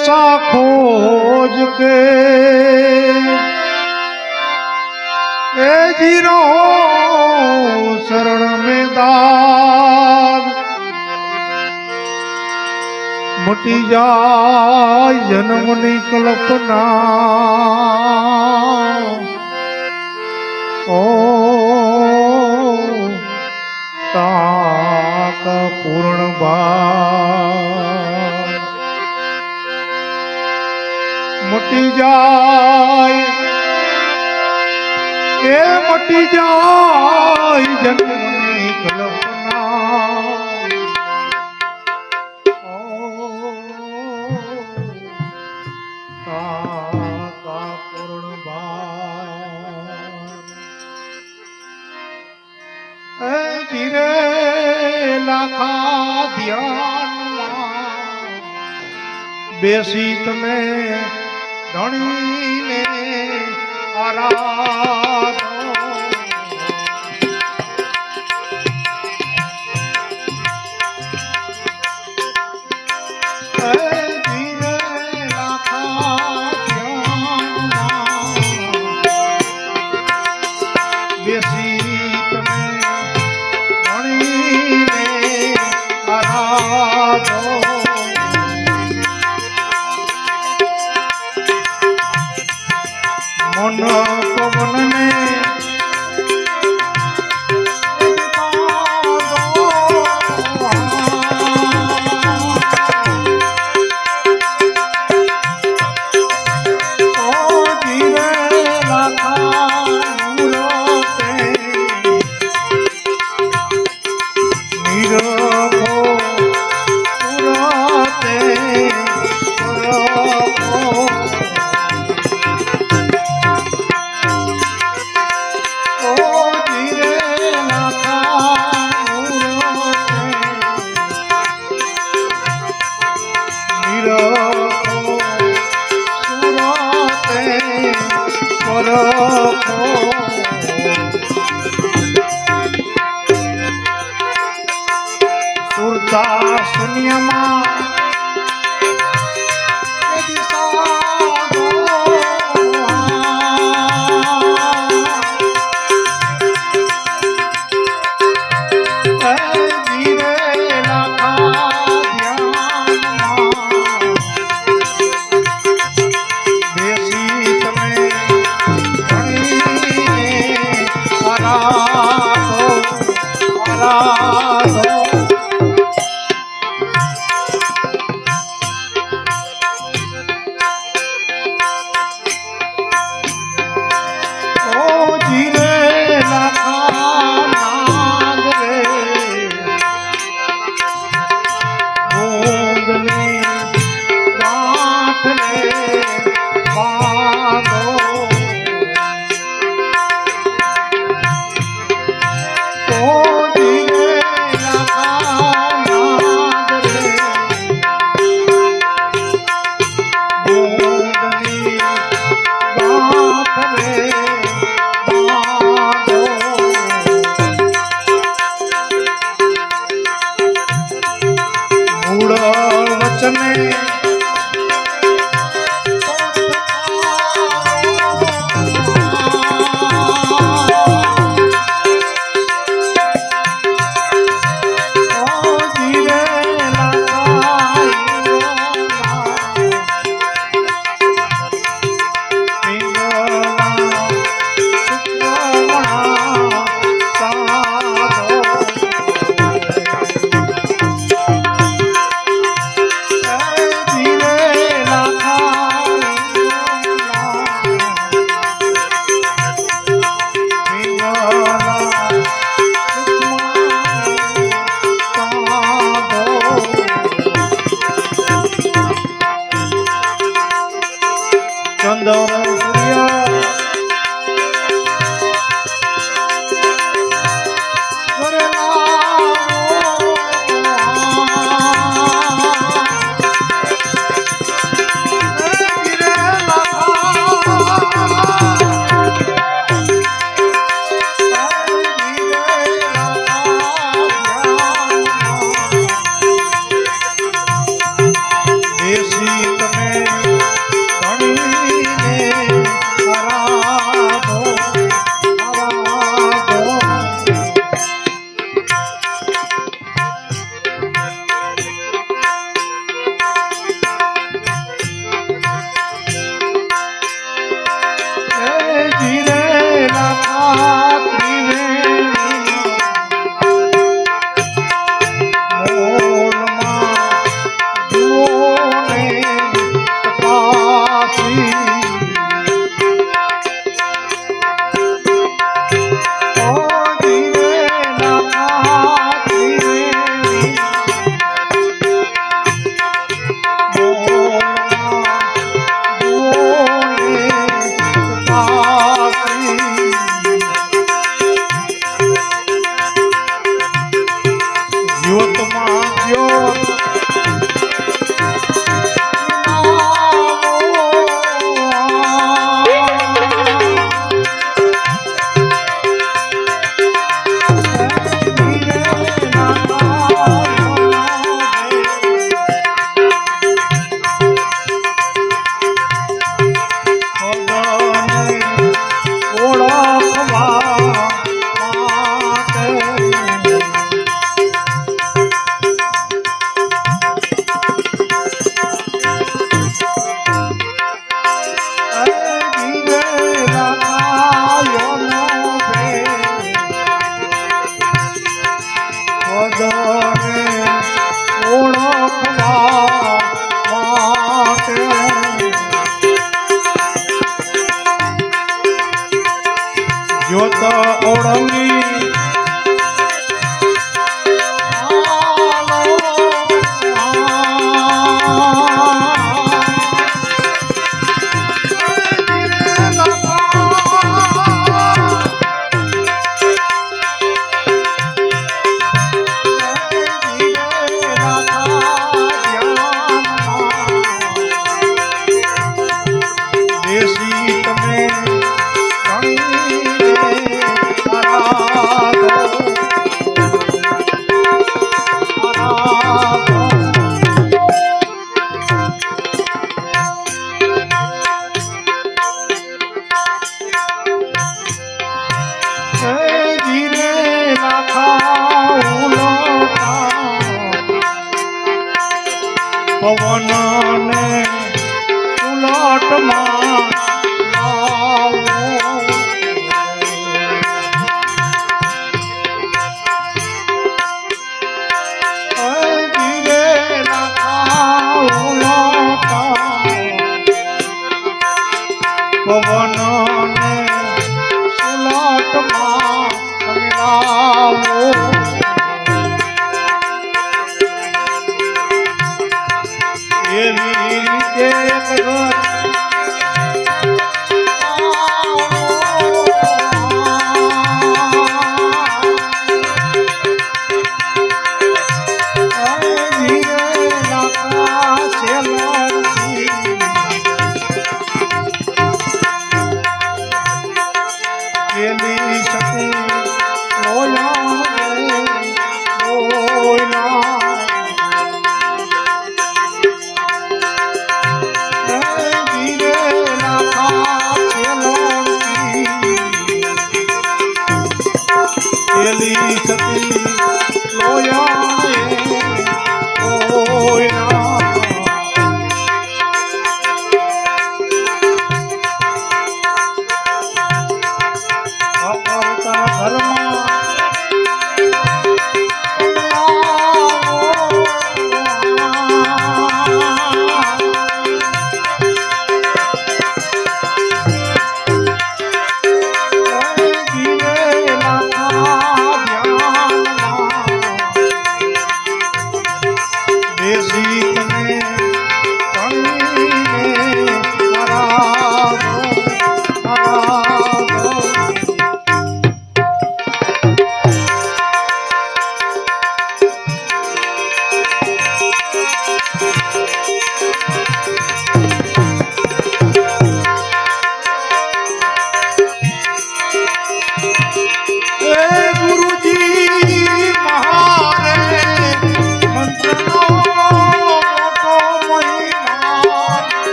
એસા ખોજ કે. એ જીરો શરણ મેદાન. મટી જાય જન્મની કલ્પના. ઓ તાક પૂર્ણ બા. મટી જાય એ મટી જાય જન્મની કલ્પના બેસી તમે ધણીને આરા Oh. ચંદો સૂર્ય পবন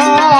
না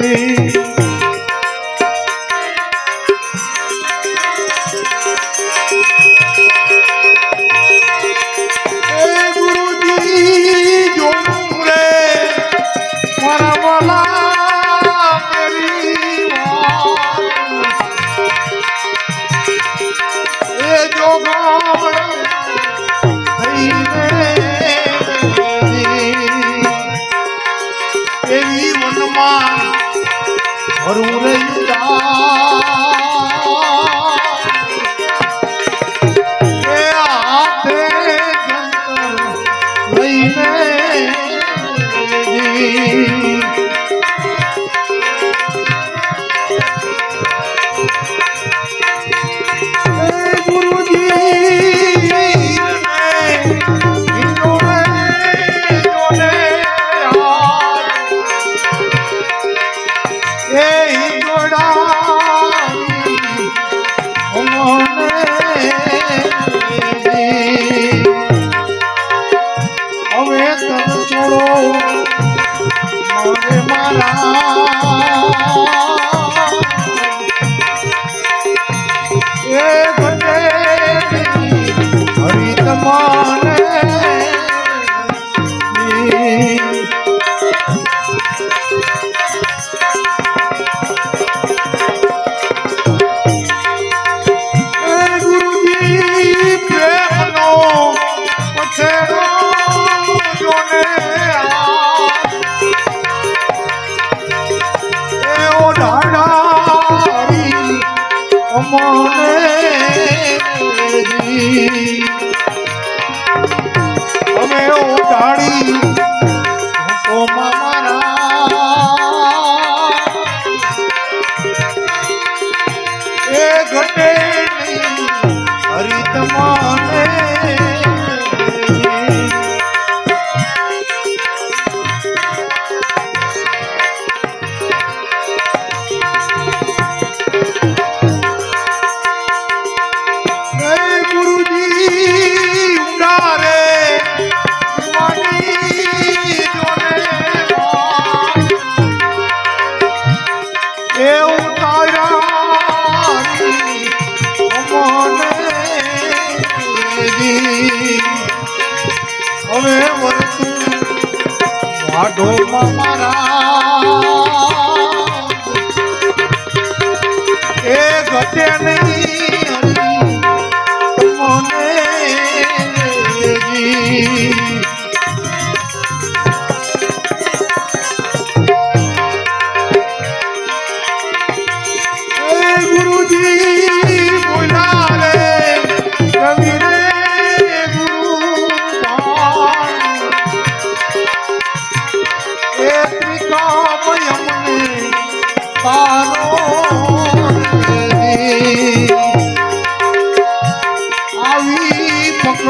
feliz. me.